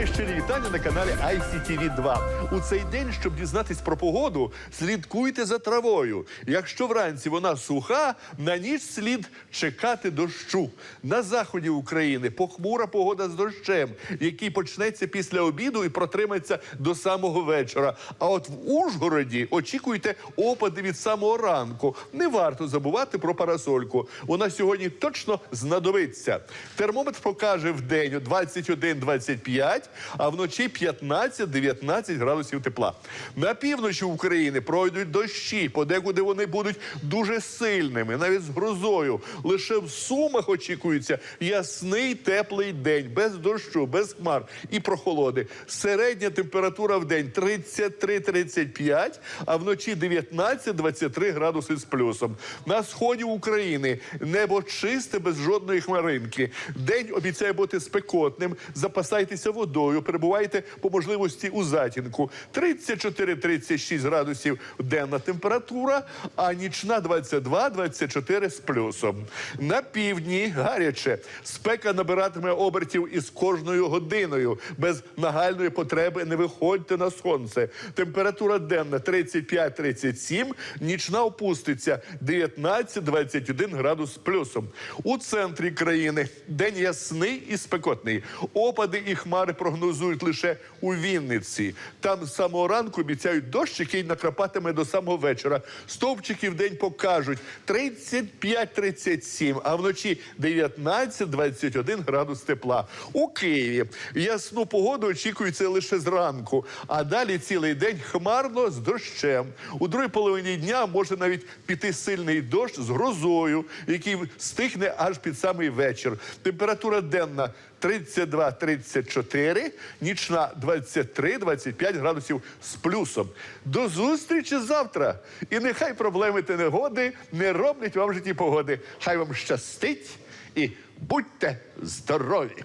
Мої щирі вітання на каналі ICTV 2 У цей день, щоб дізнатись про погоду, слідкуйте за травою. Якщо вранці вона суха, на ніч слід чекати дощу. На заході України похмура погода з дощем, який почнеться після обіду і протримається до самого вечора. А от в Ужгороді очікуйте опади від самого ранку. Не варто забувати про парасольку. Вона сьогодні точно знадобиться. Термометр покаже в день 21-25, а вночі 15-19 градусів тепла. На півночі України пройдуть дощі. Подекуди вони будуть дуже сильними, навіть з грозою. Лише в сумах очікується ясний теплий день, без дощу, без хмар і прохолоди. Середня температура в день 33-35, а вночі 19-23 градуси з плюсом. На сході України небо чисте без жодної хмаринки. День обіцяє бути спекотним. Запасайтеся водою, перебувайте по можливості у затінку. 34-36 градусів денна температура, а нічна 22-24 з плюсом. На півдні гаряче. Спека набиратиме обертів із кожною годиною. Без нагальної потреби не виходьте на сонце. Температура денна 35-37, нічна опуститься 19-21 градус з плюсом. У центрі країни день ясний і спекотний. Опади і хмари прогнозують лише у Вінниці. Там з самого ранку обіцяють дощ, який накрапатиме до самого вечора. Стовпчики в день покажуть 35-37, а вночі 19-21 градус тепла. У Києві ясну погоду очікується лише зранку, а далі цілий день хмарно з дощем. У другій половині дня може навіть піти сильний дощ з грозою, який стихне аж під самий вечір. Температура денна 32-34, нічна 23-25 градусів з плюсом. До зустрічі завтра. І нехай проблеми та негоди не роблять вам в житті погоди. Хай вам щастить і будьте здорові!